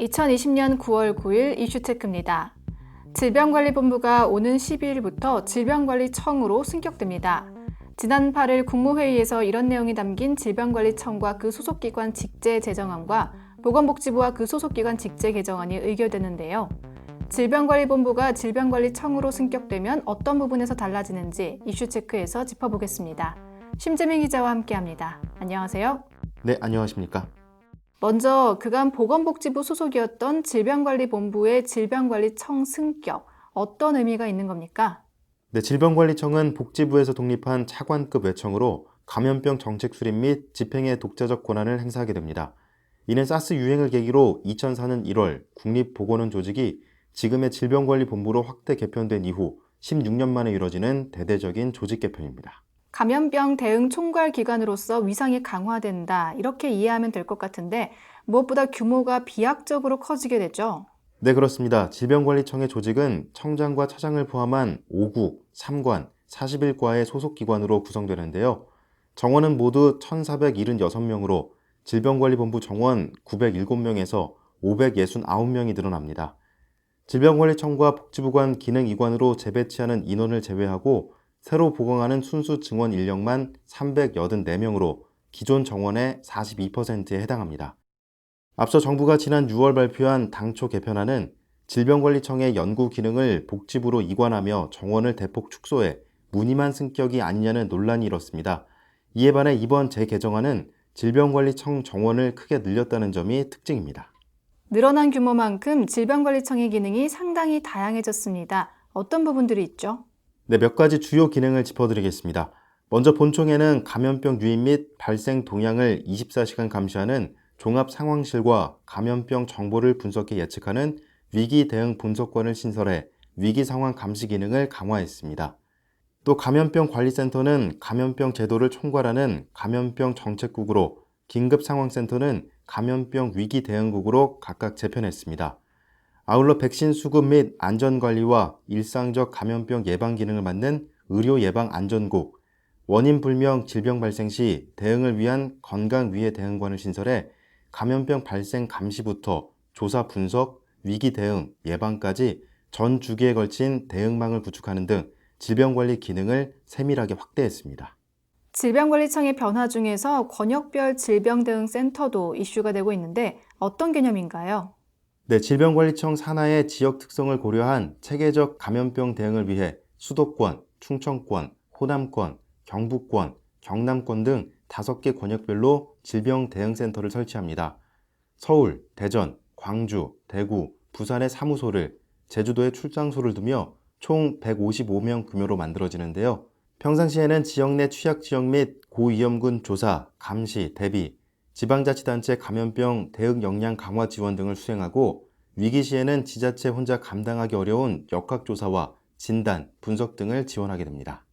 2020년 9월 9일 이슈체크입니다. 질병관리본부가 오는 12일부터 질병관리청으로 승격됩니다. 지난 8일 국무회의에서 이런 내용이 담긴 질병관리청과 그 소속기관 직제 제정안과 보건복지부와 그 소속기관 직제 개정안이 의결되는데요. 질병관리본부가 질병관리청으로 승격되면 어떤 부분에서 달라지는지 이슈체크에서 짚어보겠습니다. 심재민 기자와 함께합니다. 안녕하세요. 네, 안녕하십니까? 먼저 그간 보건복지부 소속이었던 질병관리본부의 질병관리청 승격 어떤 의미가 있는 겁니까? 네, 질병관리청은 복지부에서 독립한 차관급 외청으로 감염병 정책 수립 및 집행의 독자적 권한을 행사하게 됩니다. 이는 사스 유행을 계기로 2004년 1월 국립보건원 조직이 지금의 질병관리본부로 확대 개편된 이후 16년 만에 이뤄지는 대대적인 조직 개편입니다. 감염병 대응 총괄 기관으로서 위상이 강화된다 이렇게 이해하면 될 것 같은데 무엇보다 규모가 비약적으로 커지게 되죠. 네, 그렇습니다. 질병관리청의 조직은 청장과 차장을 포함한 5구, 3관, 41과의 소속 기관으로 구성되는데요. 정원은 모두 1,476명으로 질병관리본부 정원 907명에서 569명이 늘어납니다. 질병관리청과 복지부 간 기능이관으로 재배치하는 인원을 제외하고 새로 보강하는 순수 증원 인력만 384명으로 기존 정원의 42%에 해당합니다. 앞서 정부가 지난 6월 발표한 당초 개편안은 질병관리청의 연구 기능을 복지부로 이관하며 정원을 대폭 축소해 무늬만 승격이 아니냐는 논란이 일었습니다. 이에 반해 이번 재개정안은 질병관리청 정원을 크게 늘렸다는 점이 특징입니다. 늘어난 규모만큼 질병관리청의 기능이 상당히 다양해졌습니다. 어떤 부분들이 있죠? 네, 몇 가지 주요 기능을 짚어드리겠습니다. 먼저 본청에는 감염병 유입 및 발생 동향을 24시간 감시하는 종합 상황실과 감염병 정보를 분석해 예측하는 위기 대응 분석관을 신설해 위기 상황 감시 기능을 강화했습니다. 또 감염병 관리센터는 감염병 제도를 총괄하는 감염병 정책국으로 긴급 상황센터는 감염병 위기 대응국으로 각각 재편했습니다. 아울러 백신 수급 및 안전관리와 일상적 감염병 예방 기능을 맡는 의료 예방 안전국, 원인 불명 질병 발생 시 대응을 위한 건강위해 대응관을 신설해 감염병 발생 감시부터 조사 분석, 위기 대응, 예방까지 전 주기에 걸친 대응망을 구축하는 등 질병관리 기능을 세밀하게 확대했습니다. 질병관리청의 변화 중에서 권역별 질병대응센터도 이슈가 되고 있는데 어떤 개념인가요? 네, 질병관리청 산하의 지역 특성을 고려한 체계적 감염병 대응을 위해 수도권, 충청권, 호남권, 경북권, 경남권 등 5개 권역별로 질병 대응센터를 설치합니다. 서울, 대전, 광주, 대구, 부산의 사무소를, 제주도에 출장소를 두며 총 155명 규모로 만들어지는데요. 평상시에는 지역 내 취약 지역 및 고위험군 조사, 감시, 대비, 지방자치단체 감염병 대응 역량 강화 지원 등을 수행하고 위기 시에는 지자체 혼자 감당하기 어려운 역학조사와 진단, 분석 등을 지원하게 됩니다.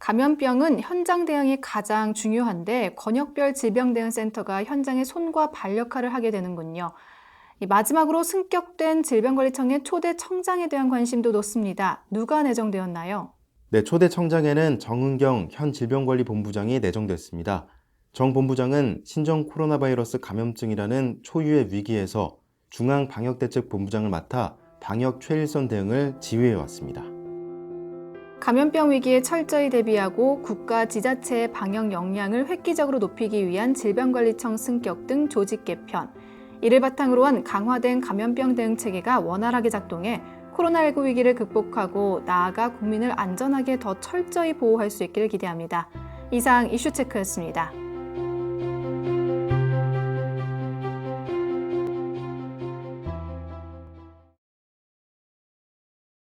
감염병은 현장 대응이 가장 중요한데 권역별 질병대응센터가 현장의 손과 발 역할을 하게 되는군요. 마지막으로 승격된 질병관리청의 초대 청장에 대한 관심도 높습니다. 누가 내정되었나요? 네, 초대 청장에는 정은경 현 질병관리본부장이 내정됐습니다. 정 본부장은 신종 코로나 바이러스 감염증이라는 초유의 위기에서 중앙방역대책본부장을 맡아 방역 최일선 대응을 지휘해 왔습니다. 감염병 위기에 철저히 대비하고 국가 지자체의 방역 역량을 획기적으로 높이기 위한 질병관리청 승격 등 조직 개편, 이를 바탕으로 한 강화된 감염병 대응 체계가 원활하게 작동해 코로나19 위기를 극복하고 나아가 국민을 안전하게 더 철저히 보호할 수 있기를 기대합니다. 이상 이슈체크였습니다.